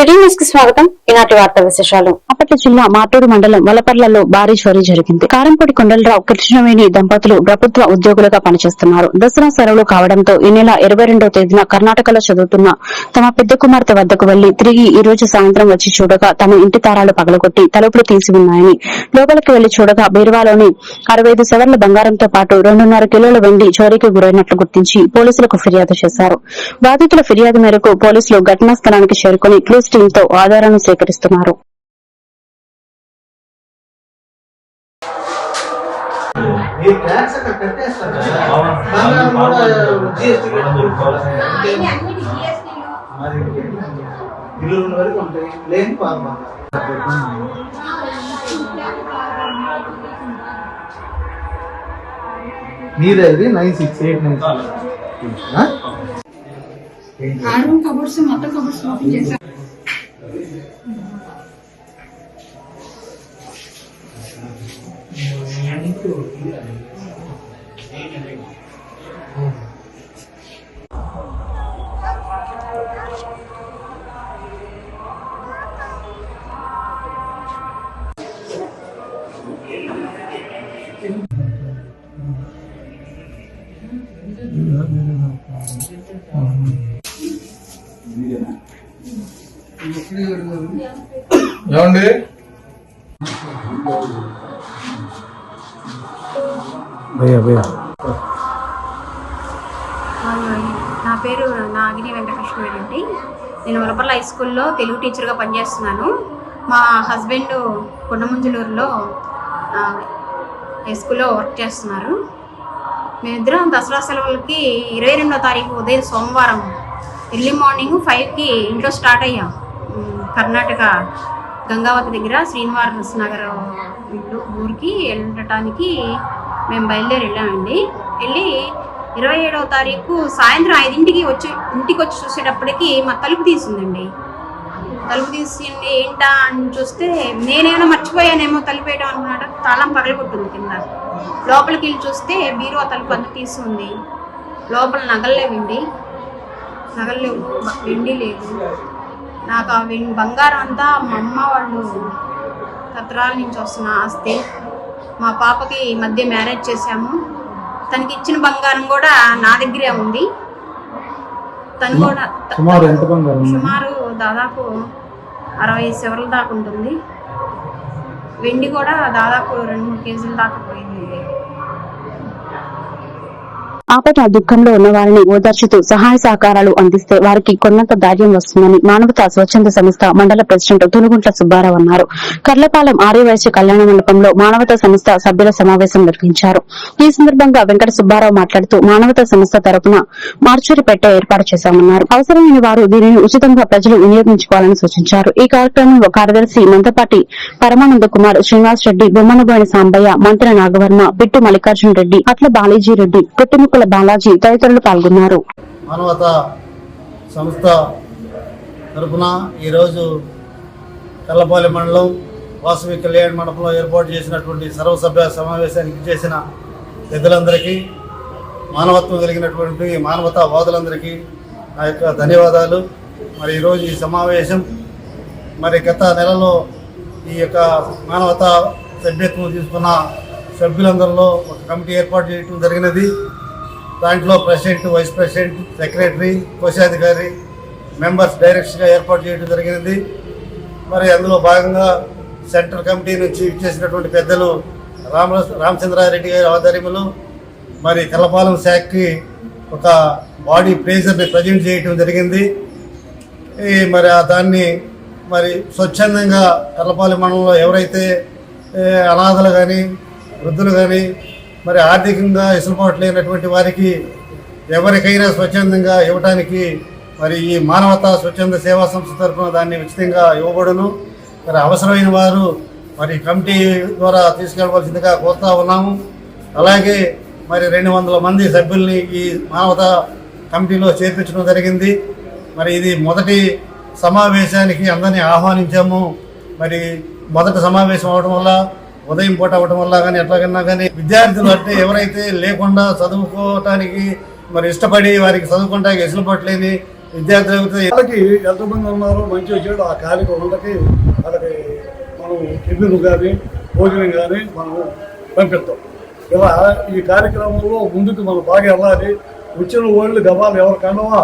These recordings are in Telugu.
సిటీ న్యూస్కి స్వాగతం. ఈనాటి వార్తా విశేషాలు. జిల్లా మాటూరు మండలం వలపర్లలో భారీ చోరీ జరిగింది. కారంపూడి కొండలరావు కృష్ణవేణి దంపతులు ప్రభుత్వ ఉద్యోగులుగా పనిచేస్తున్నారు. దసరా సెలవులు కావడంతో ఈ నెల ఇరవై రెండవ తేదీన కర్ణాటకలో చదువుతున్న తమ పెద్ద కుమార్తె వద్దకు వెళ్ళి తిరిగి ఈ రోజు సాయంత్రం వచ్చి చూడగా తమ ఇంటి తారాలు పగలగొట్టి తలుపులు తీసి ఉన్నాయని లోపలికి వెళ్ళి చూడగా బీరువాలోని అరవై ఐదు సెవర్ల బంగారంతో పాటు రెండున్నర కిలోల వెండి చోరీకి గురైనట్లు గుర్తించి పోలీసులకు ఫిర్యాదు చేశారు. బాధితుల ఫిర్యాదు మేరకు పోలీసులు ఘటనా స్థలానికి చేరుకుని క్లూస్ టీంతో ఆధారాలను సేకరిస్తున్నారు. మీరు ట్యాక్స్ అక్కడ కట్టేస్తారు కదా. బంగారం కూడా జిఎస్టీ ఇల్లు రెండు వరకు ఉంటాయి. లేని పాలు మీదే ఇది నైన్ సిక్స్ ఎయిట్ నైన్ ఆ రూమ్ కబోర్డ్స్ మొత్తం కబోర్డ్స్ ఓపెన్ చేశారు. 嗯。好的 ఏమండి? భయ్యా భయ్యా. నా పేరు నాగిని వెంకటకృష్ణ అండి. నేను వరపల్ల హై స్కూల్లో తెలుగు టీచర్గా పనిచేస్తున్నాను. మా హస్బెండ్ కొండముంజలూరులో హై స్కూల్లో వర్క్ చేస్తున్నారు. మేమిద్దరం దసరా సెలవులకి ఇరవై రెండో తారీఖు ఉదయం సోమవారం ఎర్లీ మార్నింగ్ ఫైవ్కి ఇంట్లో స్టార్ట్ అయ్యాం. కర్ణాటక గంగావతి దగ్గర శ్రీనివాస నగర్ ఇల్లు ఊరికి వెళ్ళటానికి మేము బయలుదేరి వెళ్ళామండి. వెళ్ళి ఇరవై ఏడవ తారీఖు సాయంత్రం ఐదింటికి వచ్చి ఇంటికి వచ్చి చూసేటప్పటికి మా తలుపు తీసిందండి. తలుపు తీసింది ఏంటా అని చూస్తే నేనేమైనా మర్చిపోయానేమో తలుపు వేయడం అనుకున్నాడు తాళం పగలగొట్టుంది కింద. లోపలికి వెళ్ళి చూస్తే బీరువా తలుపు అంత తీసి ఉంది లోపల నగలేవండి నగలు లేవు. వెండి లేదు. నాకు ఆ బంగారం అంతా మా అమ్మ వాళ్ళు తత్రాల నుంచి వస్తున్న ఆస్తి. మా పాపకి ఈ మధ్య మ్యారేజ్ చేశాము. తనకి ఇచ్చిన బంగారం కూడా నా దగ్గరే ఉంది. తను కూడా సుమారు? సుమారు దాదాపు అరవై సెవెన్ల దాకా ఉంటుంది. వెండి కూడా దాదాపు రెండు మూడు కేజీల దాకా పోయింది. ఆపట దుఃఖంలో ఉన్న వారిని ఓదార్చుతూ సహాయ సహకారాలు అందిస్తే వారికి కొన్నంత ధైర్యం వస్తుందని మానవతా స్వచ్ఛంద సంస్థ మండల ప్రెసిడెంట్ తునుగుంట్ల సుబ్బారావు అన్నారు. కర్లపాలెం ఆర్యవైశ్య కళ్యాణ మండపంలో మానవతా సంస్థ సభ్యుల సమావేశం నిర్వహించారు. ఈ సందర్భంగా వెంకట సుబ్బారావు మాట్లాడుతూ మానవతా సంస్థ తరపున మార్చురి పెట్టె ఏర్పాటు చేశామన్నారు. అవసరమైన వారు దీనిని ఉచితంగా ప్రజలు వినియోగించుకోవాలని సూచించారు. ఈ కార్యక్రమంలో కార్యదర్శి మందపాటి పరమానంద కుమార్ శ్రీనివాస్ రెడ్డి బొమ్మనబోయిన సాంబయ్య మంత్రి నాగవర్మ బిట్టు మల్లికార్జున రెడ్డి అట్ల బాలీజీ రెడ్డి పుట్టిముక్కల బాలాజీ తదితరులు పాల్గొన్నారు. మానవత సంస్థ తరపున ఈరోజు కల్లపాలె మండలం వాసవి కళ్యాణ మండపంలో ఏర్పాటు చేసినటువంటి సర్వసభ్య సమావేశానికి చేసిన పెద్దలందరికీ మానవత్వం కలిగినటువంటి మానవతా వాదులందరికీ నా యొక్క ధన్యవాదాలు. మరి ఈరోజు ఈ సమావేశం మరి గత నెలలో ఈ యొక్క మానవతా సభ్యత్వం తీసుకున్న సభ్యులందరిలో ఒక కమిటీ ఏర్పాటు చేయడం జరిగినది. దాంట్లో ప్రెసిడెంట్ వైస్ ప్రెసిడెంట్ సెక్రటరీ కోశాధికారి మెంబర్స్ డైరెక్ట్గా ఏర్పాటు చేయడం జరిగినది మరి అందులో భాగంగా సెంట్రల్ కమిటీ నుంచి ఇచ్చేసినటువంటి పెద్దలు రామ రామచంద్రారెడ్డి గారి ఆధ్వర్యంలో మరి కలపాలెం శాఖకి ఒక బాడీ ప్లేజర్ని ప్రజెంట్ చేయటం జరిగింది. ఈ మరి ఆ దాన్ని మరి స్వచ్ఛందంగా తెల్లపాలెం మండలంలో ఎవరైతే అనాథలు కానీ వృద్ధులు కానీ మరి ఆర్థికంగా ఇసులుబాటు లేనటువంటి వారికి ఎవరికైనా స్వచ్ఛందంగా ఇవ్వటానికి మరి ఈ మానవతా స్వచ్ఛంద సేవా సంస్థ తరఫున దాన్ని ఉచితంగా ఇవ్వబడును. మరి అవసరమైన వారు మరి కమిటీ ద్వారా తీసుకెళ్ళవలసిందిగా కోరుతా ఉన్నాము. అలాగే మరి రెండు వందల మంది సభ్యుల్ని ఈ మానవతా కమిటీలో చేర్పించడం జరిగింది. మరి ఇది మొదటి సమావేశానికి అందరినీ ఆహ్వానించాము. మరి మొదటి సమావేశం అవడం వల్ల ఉదయం పూట అవ్వటం వల్ల కానీ ఎట్లాగన్నా కానీ విద్యార్థులు అంటే ఎవరైతే లేకుండా చదువుకోవటానికి మరి ఇష్టపడి వారికి చదువుకోవడానికి ఎసులుబాటు లేని విద్యార్థి వాళ్ళకి ఎంతమంది ఉన్నారో మంచి వచ్చాడు ఆ కార్యక్రమాలకి వాళ్ళకి మనం టిఫిన్ కానీ భోజనం కానీ మనం పంపిస్తాం. ఇలా ఈ కార్యక్రమంలో ముందుకు మనం బాగా వెళ్ళాలి. వచ్చిన వాళ్ళు గవాలు ఎవరు కండవా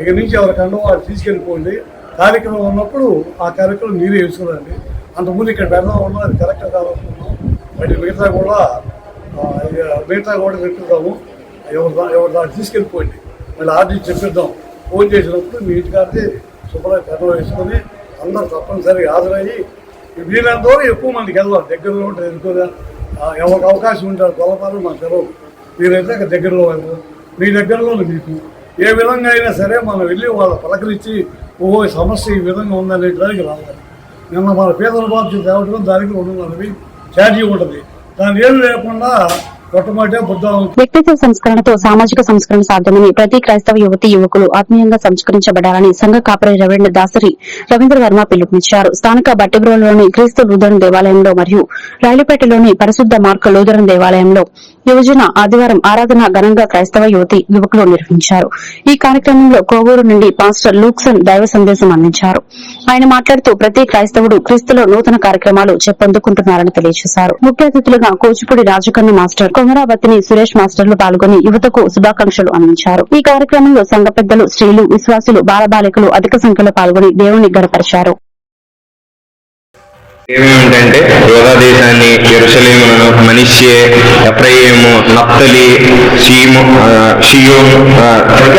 ఇక నుంచి ఎవరి కండవా అది తీసుకెళ్ళిపోండి. కార్యక్రమం ఉన్నప్పుడు ఆ కార్యక్రమం మీరే వేసుకురండి అంతకుముందు ఇక్కడ బెల్లం ఉన్నా అది కరెక్ట్ కావాలనుకున్నాం మరి మిగతా కూడా మిగతా కూడా పెట్టుదాము. ఎవరు దా- ఎవరు దాన్ని తీసుకెళ్ళిపోయింది మళ్ళీ ఆర్డీ చెప్పిద్దాం. ఫోన్ చేసినప్పుడు మీ ఇంటికారి శుభ్రంగా కథ వేసుకొని అందరూ తప్పనిసరిగా హాజరయ్యి వీళ్ళంత వరకు ఎక్కువ మందికి వెళ్ళాలి. దగ్గరలో ఉంటే ఎక్కువగా ఎవరికి అవకాశం ఉంటారు కొలపాలు మాకు తెలవు మీరైతే ఇక దగ్గరలో వెళ్ళరు. మీ దగ్గరలో మీకు. ఏ విధంగా అయినా సరే మనం వెళ్ళి వాళ్ళ పలకరించి ఓహో సమస్య ఈ విధంగా ఉందనే దానికి రావాలి. నిన్న మన పేదల బాధ్యత తేవటం దానికి ఉండాలి ఛార్జీ ఉంటుంది. దాని ఏం లేకుండా వ్యక్తిత్వ సంస్కరణతో సామాజిక సంస్కరణ సాధ్యమని ప్రతి క్రైస్తవ యువతి యువకులు ఆత్మీయంగా సంస్కరించబడాలని సంఘ కాపరి రవీంద్ర దాసరి రవీంద్ర వర్మ పిలుపునిచ్చారు. స్థానిక బట్టిబ్రోలోని క్రీస్తు లూథరన్ దేవాలయంలో మరియు రైలుపేటలోని పరిశుద్ధ మార్క లూథరన్ దేవాలయంలో యువజన ఆదివారం ఆరాధన ఘనంగా క్రైస్తవ యువతి యువకులు నిర్వహించారు. ఈ కార్యక్రమంలో కోవూరు నుండి పాస్టర్ లూక్సన్ దైవ సందేశం అందించారు. ఆయన మాట్లాడుతూ ప్రతి క్రైస్తవుడు క్రీస్తులో నూతన కార్యక్రమాలు చెప్పందుకుంటున్నారని తెలియజేశారు. ముఖ్య అతిథులుగా కూచిపూడి రాజకన్న మాస్టర్ కొమరావతిని సురేష్ మాస్టర్లు పాల్గొని యువతకు శుభాకాంక్షలు అందించారు. ఈ కార్యక్రమంలో సంఘ పెద్దలు స్త్రీలు విశ్వాసులు బాలబాలికలు అధిక సంఖ్యలో పాల్గొని దేవుణ్ణి గడపరిచారు ఏమేమిటంటే యోగా దేశాన్ని ఎరుసలేములను మనిషే ఎఫ్రయిము నత్తలి షీము ఆ, షియోము ఆ, ప్రతి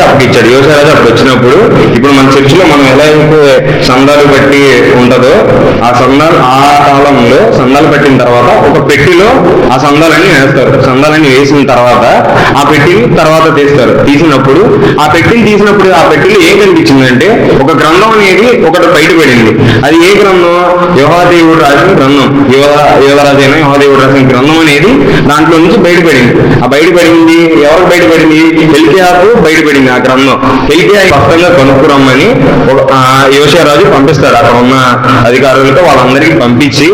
యోసరాజు అప్పుడు వచ్చినప్పుడు ఇప్పుడు మన చర్చిలో మనం ఎలా అయితే సందాలు బట్టి ఉంటుందో ఆ సందాలు ఆ కాలంలో సందాలు పెట్టిన తర్వాత ఒక పెట్టిలో ఆ సందాలన్నీ వేస్తారు. సందాలన్నీ వేసిన తర్వాత ఆ పెట్టిని తర్వాత తీస్తారు. తీసినప్పుడు ఆ పెట్టిని తీసినప్పుడు ఆ పెట్టిలో ఏం కనిపించిందంటే ఒక గ్రంథం అనేది ఒకటి బయటపడింది. అది ఏ గ్రంథం? యోహాదేవుడు రాసిన గ్రంథం యోధ యోధరాజైన రాసిన గ్రంథం అనేది దాంట్లో నుంచి బయటపడింది. ఆ బయటపడింది ఎవరు బయటపడింది? ఎల్కియాకు బయటపడింది ఆ గ్రంథం. ఎల్కియా స్పష్టంగా కనుక్కురమ్మని యువశరాజు పంపిస్తారు అక్కడ ఉన్న అధికారులతో వాళ్ళందరికీ పంపించి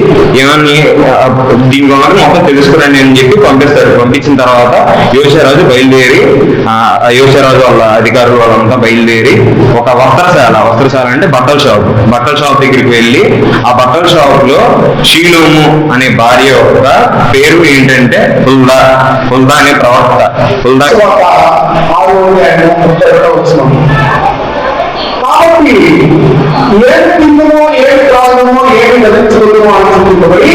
ఏమని దీని గురించి మొత్తం తెలుసుకురండి అని చెప్పి పంపిస్తారు పంపించిన తర్వాత యువశరాజు బయలుదేరి ఆ వాళ్ళ అధికారులు వాళ్ళంతా బయలుదేరి ఒక వస్త్రశాల వస్త్రశాల అంటే బట్టల షాప్. బట్టల షాప్ దగ్గరికి వెళ్ళి ఆ బట్టల షాప్ లో షీలోము అనే భార్య యొక్క పేరు ఏంటంటే హుల్దా. హుల్దా అనే ప్రవక్త. హుల్దా. కాబట్టి ఏది తిందుమో ఏది త్రాగుమో ఏది ధరించుకుందామో అనుకుంటున్నది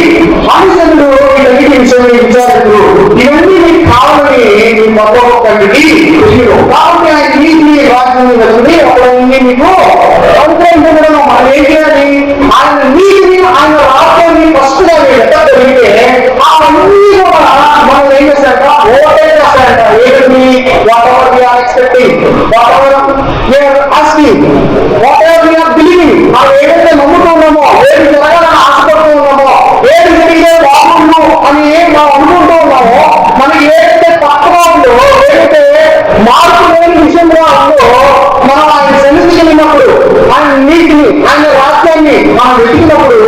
మనుషులు వీటన్నిటి విషయంలో ఇవన్నీ మీకు కావాలని మీ మొత్తంకి కాబట్టి ఆయన నీటిని రాజ్యం వచ్చింది అప్పుడన్నీ మీకు అనుగ్రహించడం మనం ఏం చేయాలి? ఆయన నీటిని ఆయన రాజ్యాన్ని ఫస్ట్గా మీరు అవన్నీ కూడా మనం ఏం చేశాక ఓటే చేస్తారంట ఏంటి whatever expecting? Whatever asking? Whatever believing? మనం ఏదైతే మార్పు లేని విషయంలో మనం ఆయన సన్నిధికి వెళ్ళినప్పుడు ఆయన నీటిని ఆయన రాజ్యాన్ని మనం వెతికినప్పుడు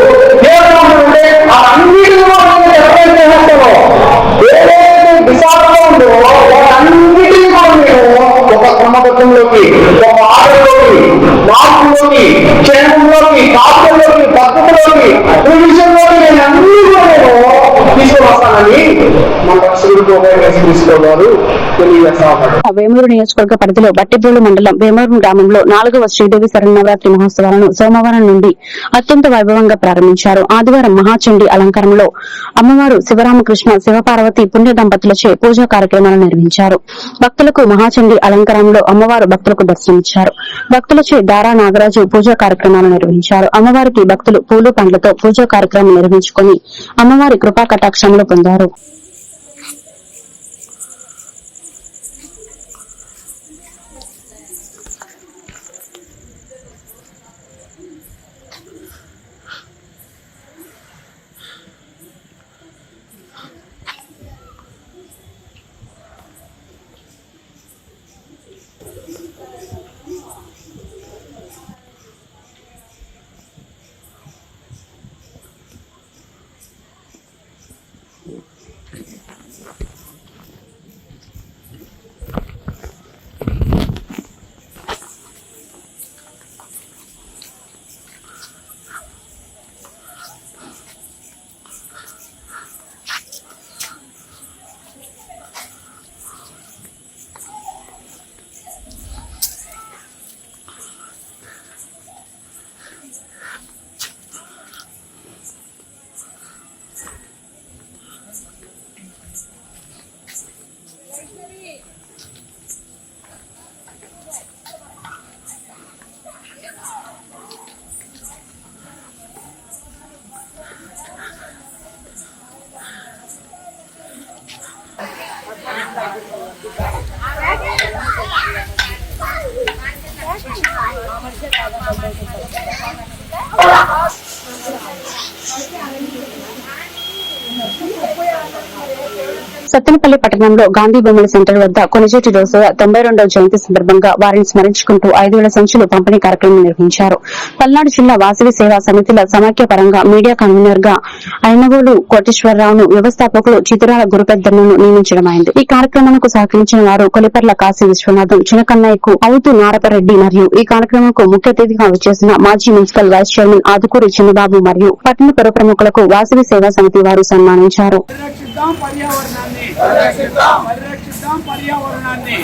ఏమంటుందంటే అన్నిటిని మనం ఎప్పుడైతే చేస్తామో ఏదైతే విశాఖలో ఉందో వాటన్నిటిని కూడా మేము ఒక క్రమబద్ధంలోకి ఒక ఆటలోకి మార్పులోకి క్షేమంలోకి కాపులోకి పద్ధతిలోకి వేమూరు నియోజకవర్గ పరిధిలో బట్టిబోలు మండలం వేమూరు గ్రామంలో నాలుగవ శ్రీదేవి శరణవరాత్రి మహోత్సవాలను సోమవారం నుండి అత్యంత వైభవంగా ప్రారంభించారు. ఆదివారం మహాచండి అలంకారంలో అమ్మవారు శివరామకృష్ణ శివపార్వతి పుణ్య దంపతులచే పూజా కార్యక్రమాలు నిర్వహించారు. భక్తులకు మహాచండి అలంకారంలో అమ్మవారు భక్తులకు దర్శనమిచ్చారు. భక్తులచే దారా నాగరాజు పూజా కార్యక్రమాలు నిర్వహించారు. అమ్మవారికి భక్తులు పూలు పండ్లతో పూజా కార్యక్రమం నిర్వహించుకుని అమ్మవారి కృపా కటాక్షంలో పొందారు. పట్టణంలో గాంధీ బొమ్మల సెంటర్ వద్ద కొనిజేటి రోజు తొంభై రెండవ జయంతి సందర్భంగా వారిని స్మరించుకుంటూ ఐదు వేల సంచులు పంపిణీ కార్యక్రమం నిర్వహించారు. పల్నాడు జిల్లా వాసవి సేవా సమితిల సమాఖ్య పరంగా మీడియా కన్వీనర్గా అయినగోలు కోటేశ్వరరావును వ్యవస్థాపకులు చిత్రాల గురుపెద్దలను నియమించడమైంది. ఈ కార్యక్రమానికి సహకరించిన వారు కొలిపర్ల కాశీ విశ్వనాథం చినకన్నయ్యకు అవుతు నారపరెడ్డి మరియు ఈ కార్యక్రమంకు ముఖ్య అతిథిగా వచ్చేసిన మాజీ municipal vice chairman Adukuri Chinnababu మరియు పట్టణ పుర ప్రముఖులకు వాసవి సేవా సమితి వారు సన్మానించారు. పరిరక్షిద్దాం పర్యావరణాన్ని పరిరక్షిద్దాం. పర్యావరణాన్ని.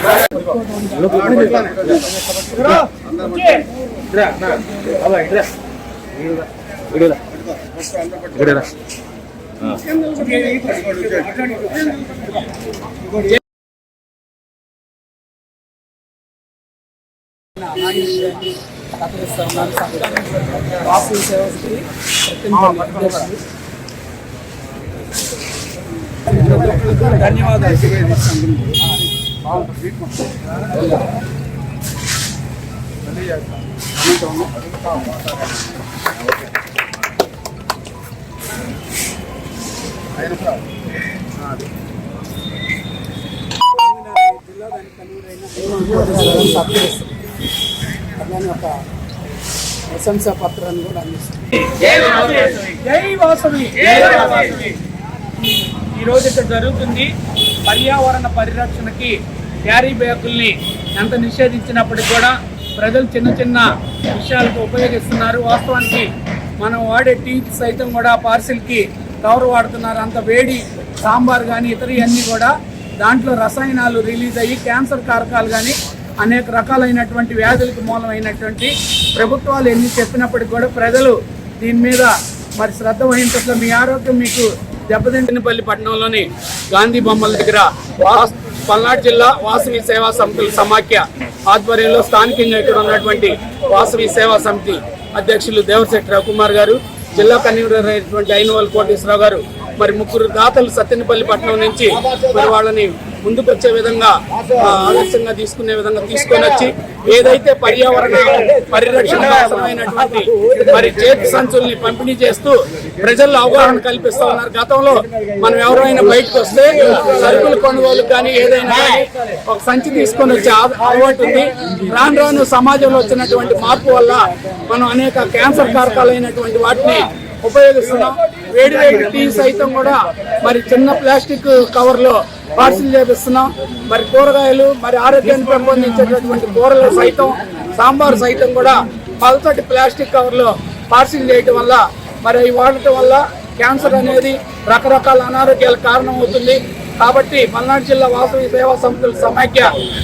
వాసు సేవకి ధన్యవాదాలు. అలానే ఒక ప్రశంసా పత్రాన్ని కూడా అందిస్తుంది జై వాసవి. ఈ ఈరోజు ఇక్కడ జరుగుతుంది పర్యావరణ పరిరక్షణకి క్యారీ బ్యాగుల్ని ఎంత నిషేధించినప్పటికీ కూడా ప్రజలు చిన్న చిన్న విషయాలకు ఉపయోగిస్తున్నారు. వాస్తవానికి మనం వాడే టీ సైతం కూడా పార్సిల్కి కవర్ వాడుతున్నారు. అంత వేడి సాంబార్ కానీ ఇతరవన్నీ కూడా దాంట్లో రసాయనాలు రిలీజ్ అయ్యి క్యాన్సర్ కారకాలు కానీ అనేక రకాలైనటువంటి వ్యాధులకు మూలమైనటువంటి ప్రభుత్వాలు ఎన్ని చెప్పినప్పటికీ కూడా ప్రజలు దీని మీద మరి శ్రద్ధ వహించట్లేదు. మీ ఆరోగ్యం మీకు దెబ్బతింటినపల్లి పట్టణంలోని గాంధీ బొమ్మల దగ్గర పల్నాడు జిల్లా వాసవి సేవా సమితుల సమాఖ్య ఆధ్వర్యంలో స్థానికంగా ఇక్కడ ఉన్నటువంటి వాసవి సేవా సమితి అధ్యక్షులు దేవశెట్టి రవికుమార్ గారు జిల్లా కన్వీనర్ అయినటువంటి అయినవల్ కోటేశ్వరరావు గారు మరి ముగ్గురు దాతలు సత్తెనపల్లి పట్టణం నుంచి మరి వాళ్ళని ముందుకు వచ్చే విధంగా ఆలస్యంగా ఆదర్శంగా తీసుకునే విధంగా తీసుకొని వచ్చి ఏదైతే పర్యావరణ పరిరక్షణ అవసరమైనటువంటి మరి చేతి సంచుల్ని పంపిణీ చేస్తూ ప్రజల్లో అవగాహన కల్పిస్తా ఉన్నారు. గతంలో మనం ఎవరైనా బయటకు వస్తే సరుకులు కొనుగోలు కానీ ఏదైనా ఒక సంచి తీసుకొని వచ్చే అలవాటు ఉంది. రాను రాను సమాజంలో వచ్చినటువంటి మార్పు వల్ల మనం అనేక క్యాన్సర్ కారకాలైనటువంటి వాటిని ఉపయోగిస్తున్నాం. వేడి వేడి టీ సైతం కూడా మరి చిన్న ప్లాస్టిక్ కవర్లో పార్సిల్ చేపిస్తున్నాం. మరి కూరగాయలు మరి ఆరోగ్యాన్ని పెంపొందించేటటువంటి కూరలు సైతం సాంబార్ సైతం కూడా పలచటి ప్లాస్టిక్ కవర్లో పార్సిల్ చేయటం వల్ల మరి అవి వాడటం వల్ల క్యాన్సర్ అనేది రకరకాల అనారోగ్యాలకు కారణం అవుతుంది కాబట్టి పల్నాడు జిల్లా వాసవి సేవా సంస్థల సమాఖ్య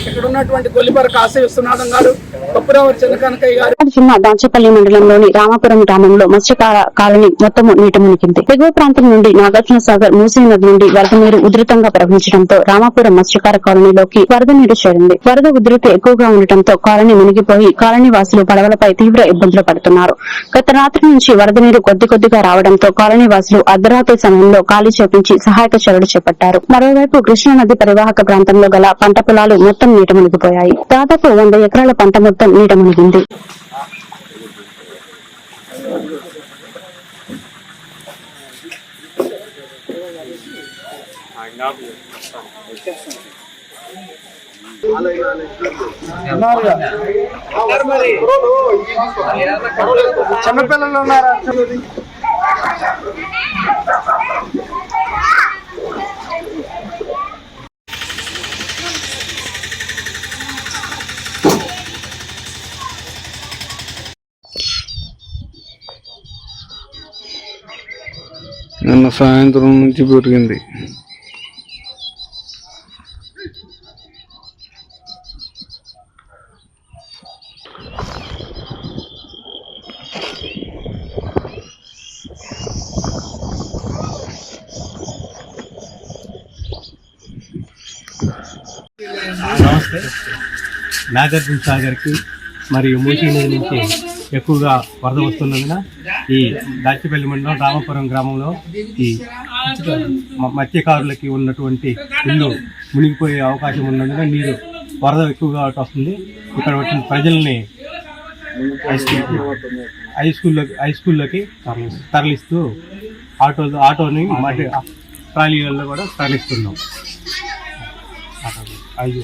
ఇక్కడ ఉన్నటువంటి కొల్లిపర కాశీ విశ్వనాథం గారు కొప్పురావు చిన్నకనకయ్య గారు. జిల్లా దాచపల్లి మండలంలోని రామాపురం గ్రామంలో మత్స్యకార కాలనీ మొత్తం నీట మునిగింది. ఎగువ ప్రాంతం నుండి నాగార్జున సాగర్ మూసీ నది నుండి వరద నీరు ఉధృతంగా ప్రవహించడంతో రామాపురం మత్స్యకార కాలనీలోకి వరద నీరు చేరింది. వరద ఉధృతి ఎక్కువగా ఉండటంతో కాలనీ మునిగిపోయి కాలనీ వాసులు పడవలపై తీవ్ర ఇబ్బందులు పడుతున్నారు. గత రాత్రి నుంచి వరద నీరు కొద్ది కొద్దిగా రావడంతో కాలనీ వాసులు అర్ధరాత్రి సమయంలో ఖాళీ చేపించి సహాయక చర్యలు చేపట్టారు. మరోవైపు కృష్ణా నది పరివాహక ప్రాంతంలో గల పంట పొలాలు మొత్తం నీట మునిగిపోయాయి. దాదాపు వంద ఎకరాల పంట మొత్తం నీట మునిగింది. చిన్నపిల్లలు ఉన్నారా? సాయంత్రం నుంచి పెరిగింది. నమస్తే. నాగార్జున సాగర్కి మరియు మూసీ నది నుంచి ఎక్కువగా వరద వస్తున్నందున ఈ దాచిపల్లి మండలం రామపురం గ్రామంలో ఈ మ- మత్స్యకారులకి ఉన్నటువంటి ఇల్లు మునిగిపోయే అవకాశం ఉన్నందున నీరు వరద ఎక్కువగా వస్తుంది. ఇక్కడ వచ్చిన ప్రజల్ని హై స్కూల్లోకి హై స్కూల్లోకి తరలిస్తూ ఆటో ఆటోని మట్టి ట్రాలీలలో కూడా తరలిస్తున్నాం. ఐదు.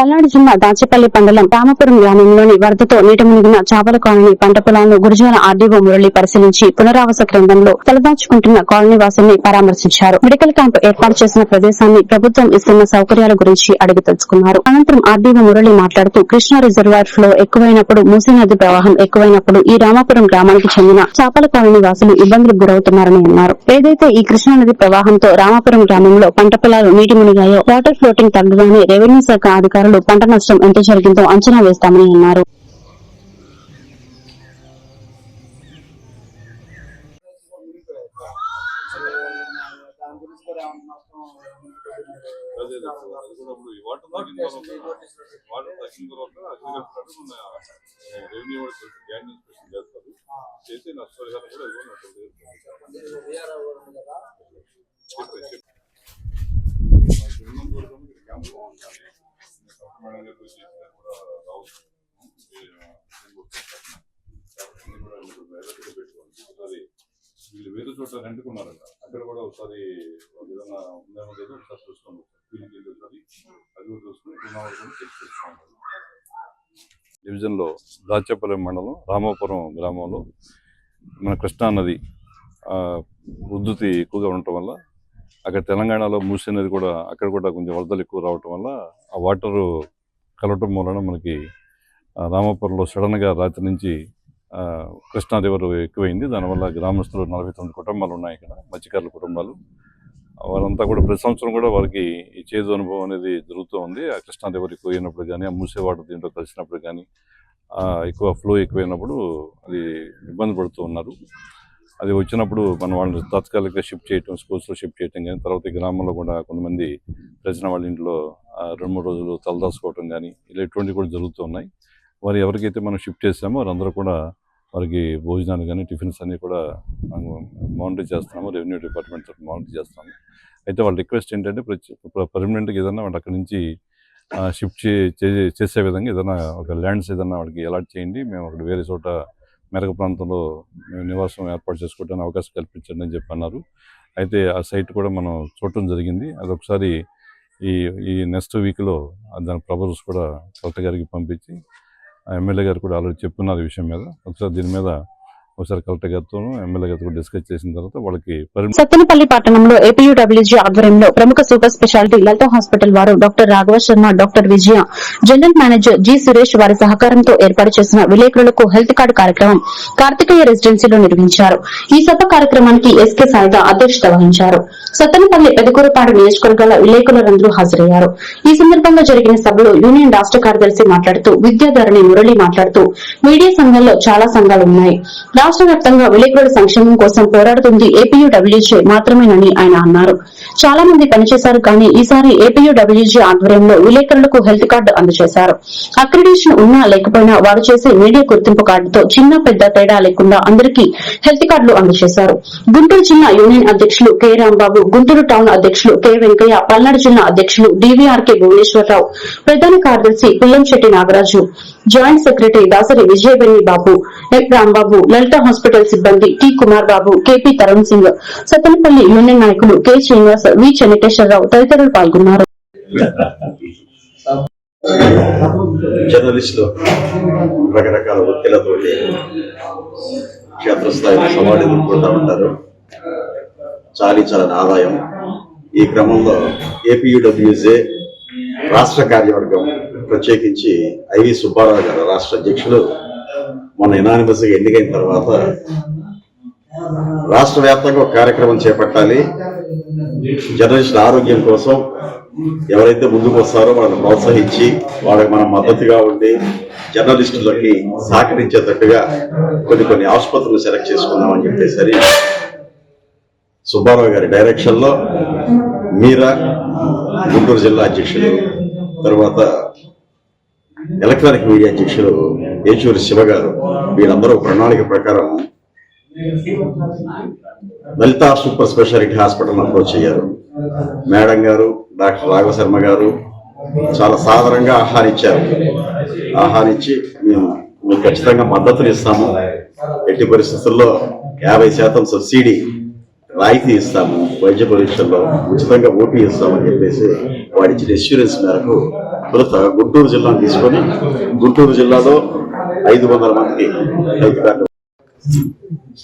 పల్నాడు జిల్లా దాచేపల్లి మండలం రామపురం గ్రామంలోని వరదతో నీట మునిగిన చేపల కాలనీ పంట పొలాలను గురుజాల ఆర్డీఓ మురళి పరిశీలించి పునరావాస కేంద్రంలో తలదాచుకుంటున్న కాలనీ వాసుల్ని పరామర్శించారు. మెడికల్ క్యాంప్ ఏర్పాటు చేసిన ప్రదేశాన్ని ప్రభుత్వం ఇస్తున్న సౌకర్యాల గురించి అడిగి తెలుసుకున్నారు. అనంతరం ఆర్డీఓ మురళి మాట్లాడుతూ కృష్ణా రిజర్వాయర్ ఫ్లో ఎక్కువైనప్పుడు మూసీ నది ప్రవాహం ఎక్కువైనప్పుడు ఈ రామాపురం గ్రామానికి చెందిన చేపల కాలనీ వాసులు ఇబ్బందులకు గురవుతున్నారని అన్నారు. ఏదైతే ఈ కృష్ణా నది ప్రవాహంతో రామాపురం గ్రామంలో పంట పొలాలు నీటి మునిగాయో వాటర్ ఫ్లోటింగ్ తగ్గగానే రెవెన్యూ శాఖ అధికారులు పంట నష్టం ఎంత జరిగిందో అంచనా వేస్తామని అన్నారు. రెవెన్యూ చేస్తారు చేసి నష్టపరిహారం కూడా చెప్పండి చెప్పండి వీళ్ళు వేరే చోట రెండుకున్నారంట అక్కడ కూడా ఒకసారి ఉందేమో లేదు ఒకసారి చూసుకోండి ఫీలింగ్ వెళ్ళి ఒకసారి అది కూడా చూసుకుని ఉన్న వాళ్ళు డివిజన్లో దాచేపల్లి మండలం రామాపురం గ్రామంలో మన కృష్ణా నది ఆ, ఉద్ధృతి ఎక్కువగా ఉండటం వల్ల అక్కడ తెలంగాణలో మూసీ అనేది కూడా అక్కడ కూడా కొంచెం వరదలు ఎక్కువ రావటం వల్ల ఆ వాటరు కలవటం మూలన మనకి రామాపురంలో సడన్గా రాత్రి నుంచి కృష్ణా రివర్ ఎక్కువైంది. దానివల్ల గ్రామస్తులు నలభై తొమ్మిది కుటుంబాలు ఉన్నాయి ఇక్కడ మత్స్యకారుల కుటుంబాలు. వారంతా కూడా ప్రతి సంవత్సరం కూడా వారికి ఈ చేదు అనుభవం అనేది జరుగుతూ ఉంది. ఆ కృష్ణా రివర్ ఎక్కువైనప్పుడు కానీ ఆ మూసే వాటర్ దీంట్లో కలిసినప్పుడు కానీ ఎక్కువ ఫ్లో ఎక్కువైనప్పుడు అది ఇబ్బంది పడుతూ ఉన్నారు. అది వచ్చినప్పుడు మన వాళ్ళని తాత్కాలికంగా షిఫ్ట్ చేయటం స్కూల్స్లో షిఫ్ట్ చేయటం కానీ తర్వాత గ్రామంలో కూడా కొంతమంది ప్రజల వాళ్ళ ఇంట్లో రెండు మూడు రోజులు తలదాచుకోవటం కానీ ఇలా ఇటువంటివి కూడా జరుగుతూ ఉన్నాయి. వారు ఎవరికైతే మనం షిఫ్ట్ చేసామో వారందరూ కూడా వారికి భోజనాలు కానీ టిఫిన్స్ అన్నీ కూడా మానిటర్ చేస్తున్నాము. రెవెన్యూ డిపార్ట్మెంట్ తరఫున మానిటర్ చేస్తాము అయితే వాళ్ళ రిక్వెస్ట్ ఏంటంటే పర్మనెంట్గా ఏదైనా వాళ్ళు అక్కడి నుంచి షిఫ్ట్ చేసే విధంగా ఏదైనా ఒక ల్యాండ్స్ ఏదైనా వాళ్ళకి అలాట్ చేయండి. మేము అక్కడ వేరే చోట మెరక ప్రాంతంలో నివాసం ఏర్పాటు చేసుకోవడానికి అవకాశం కల్పించండి అని చెప్పి అన్నారు. అయితే ఆ సైట్ కూడా మనం చూడటం జరిగింది. అది ఒకసారి ఈ ఈ నెక్స్ట్ వీక్లో దాని ప్రపోజల్స్ కూడా కలెక్టర్ గారికి పంపించి ఎమ్మెల్యే గారు కూడా ఆల్రెడీ చెప్పున్నారు ఈ విషయం మీద. ఒకసారి దీని మీద ఒకసారి కలెక్టర్ గారితోనూ ఎమ్మెల్యే గారితో డిస్కస్ చేసిన తర్వాత వాళ్ళకి సత్తెనపల్లి పట్టణంలో ఏపీయూడబ్ల్యూజీ ఆధ్వర్యంలో ప్రముఖ సూపర్ స్పెషాలిటీ లలిత హాస్పిటల్ వారు doctor Raghava Sharma doctor Vijaya general manager G Suresh వారి సహకారంతో ఏర్పాటు చేసిన విలేకరులకు హెల్త్ కార్డు కార్యక్రమం కార్తికేయ రెసిడెన్సీలో నిర్వహించారు. ఈ సభ కార్యక్రమానికి ఎస్కే సాయిద అధ్యక్షత వహించారు. సత్తెనపల్లి పెదకూరపాడు నియోజకవర్గాల విలేకరులందరూ హాజరయ్యారు. ఈ సందర్భంగా జరిగిన సభలో యూనియన్ రాష్ట కార్యదర్శి మాట్లాడుతూ విద్యాధరణి మురళి మాట్లాడుతూ మీడియా సంఘంలో చాలా సంఘాలు ఉన్నాయి. రాష్ట్ర వ్యాప్తంగా విలేకరుల సంక్షేమం కోసం పోరాడుతుంది ఏపీయూడబ్ల్యూజే మాత్రమేనని ఆయన అన్నారు. చాలా మంది పనిచేశారు కానీ ఈసారి ఏపీయూడబ్ల్యూజే ఆధ్వర్యంలో విలేకరులకు హెల్త్ కార్డు అందజేశారు. అక్రిడేషన్ ఉన్నా లేకపోయినా వారు చేసే మీడియా గుర్తింపు కార్డుతో చిన్న పెద్ద తేడా లేకుండా అందరికీ హెల్త్ కార్డులు అందజేశారు. గుంటూరు జిల్లా యూనియన్ అధ్యక్షులు కె రాంబాబు గుంటూరు టౌన్ అధ్యక్షులు కె వెంకయ్య పల్నాడు జిల్లా అధ్యక్షులు డివిఆర్కే భువనేశ్వరరావు ప్రధాన కార్యదర్శి Pullamsetty Nagaraju joint secretary Dasari Vijayabenni Babu F Rambabu Lalitha hospital సిబ్బంది T Kumar Babu KP Tarun Singh Sattenapalli union నాయకులు కె శ్రీనివాస్ వి చెన్నకేశ్వరరావు తదితరులు పాల్గొన్నారు. జర్నలిస్టులు రకరకాల వృత్తులతోటి క్షేత్రస్థాయిలో సవాళ్ళు ఎదుర్కొంటూ ఉంటారు. చాలీ చాలని ఆదాయం. ఈ క్రమంలో ఏపీయూడబ్ల్యూజే రాష్ట్ర కార్యవర్గం ప్రత్యేకించి ఐవి సుబ్బారావు గారు రాష్ట్ర అధ్యక్షులు మొన్న ఎనానిమస్ ఎన్నికైన తర్వాత రాష్ట్ర వ్యాప్తంగా ఒక కార్యక్రమం చేపట్టాలి. జర్నలిస్టుల ఆరోగ్యం కోసం ఎవరైతే ముందుకు వస్తారో వాళ్ళని ప్రోత్సహించి వాళ్ళకి మనం మద్దతుగా ఉండి జర్నలిస్టులకి సహకరించేటట్టుగా కొన్ని కొన్ని ఆసుపత్రులు సెలెక్ట్ చేసుకుందామని చెప్పేసరి సుబ్బారావు గారి డైరెక్షన్లో మీరా గుంటూరు జిల్లా అధ్యక్షులు తర్వాత ఎలక్ట్రానిక్ మీడియా అధ్యక్షులు ఏచూరి శివ గారు వీళ్ళందరూ ప్రణాళిక ప్రకారం Lalitha super speciality hospital approach అయ్యారు. మేడం గారు డాక్టర్ రాఘవ శర్మ గారు చాలా సాధారణంగా ఆహ్వానించారు ఆహ్వానించి మేము మీకు ఖచ్చితంగా మద్దతుని ఇస్తాము. ఎట్టి పరిస్థితుల్లో యాభై శాతం సబ్సిడీ రాయితీ ఇస్తాము. వైద్య పరీక్షల్లో ఉచితంగా ఓపీ ఇస్తామని చెప్పేసి వాడిచ్చిన ఇన్సూరెన్స్ మేరకు తొలుత గుంటూరు జిల్లాను తీసుకొని గుంటూరు జిల్లాలో ఐదు వందల మందికి రైతు కార్డు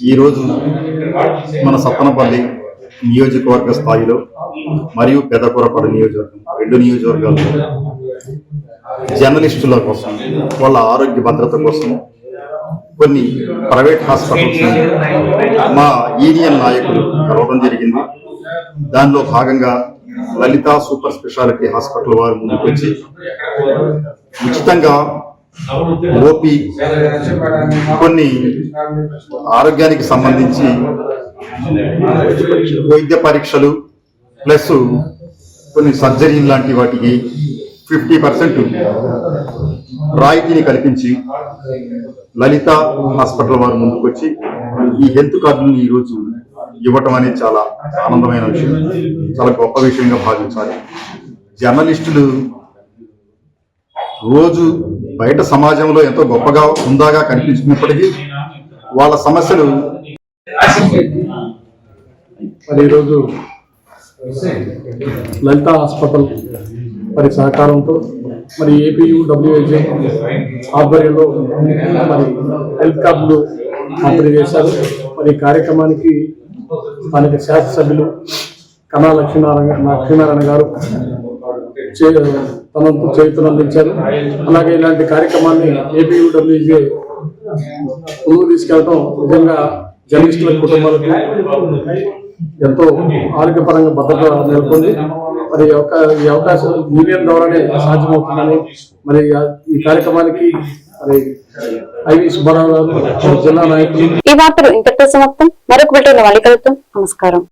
ఈరోజు మన సత్తనపల్లి నియోజకవర్గ స్థాయిలో మరియు పెదకూరపాడు నియోజకవర్గం రెండు నియోజకవర్గాల్లో జర్నలిస్టుల కోసం వాళ్ళ ఆరోగ్య భద్రత కోసం కొన్ని ప్రైవేట్ హాస్పిటల్స్ మా యూనియన్ నాయకులు కలవడం జరిగింది. దానిలో భాగంగా లలిత సూపర్ స్పెషాలిటీ హాస్పిటల్ వారు ముందుకు వచ్చి ఉచితంగా ఓపీ కొన్ని ఆరోగ్యానికి సంబంధించి వైద్య పరీక్షలు ప్లస్ కొన్ని సర్జరీ లాంటి వాటికి ఫిఫ్టీ పర్సెంట్ రాయితీని కల్పించి లలిత హాస్పిటల్ వారు ముందుకు వచ్చి ఈ హెల్త్ కార్డుని ఈరోజు ఇవ్వటం అనేది చాలా ఆనందమైన విషయం. చాలా గొప్ప విషయంగా భావించాలి. జర్నలిస్టులు రోజు బయట సమాజంలో ఎంతో గొప్పగా ఉందాగా కనిపించినప్పటికీ వాళ్ళ సమస్యలు మరి ఈరోజు లలిత హాస్పిటల్ మరి సహకారంతో మరి ఏపీయు డబ్ల్యూహెచ్ఏ ఆధ్వర్యంలో మరి హెల్త్ కార్డులు పంపిణీ చేశారు. మరి ఈ కార్యక్రమానికి స్థానిక శాసనసభ్యులు కన్నా లక్ష్మీనారాయణ లక్ష్మీనారాయణ గారు చే- చేతులు అందించారు. అలాగే ఇలాంటి కార్యక్రమాన్ని ఏపీయు ముందుకు తీసుకెళ్ళడం నిజంగా జర్నలిస్టుల కుటుంబాలకు ఎంతో ఆరోగ్యపరంగా భద్రత నెలకొంది. మరి ఈ ఈ అవకాశం యూనియన్ ద్వారానే సాధ్యమవుతుందని మరి ఈ కార్యక్రమానికి మరి ఐవి సుబ్బారావు గారు జిల్లా నాయకులు. ఈ వార్తలు ఇంతటితో సమాప్తం. మరొక బిల్టన్ మళ్ళీ నమస్కారం.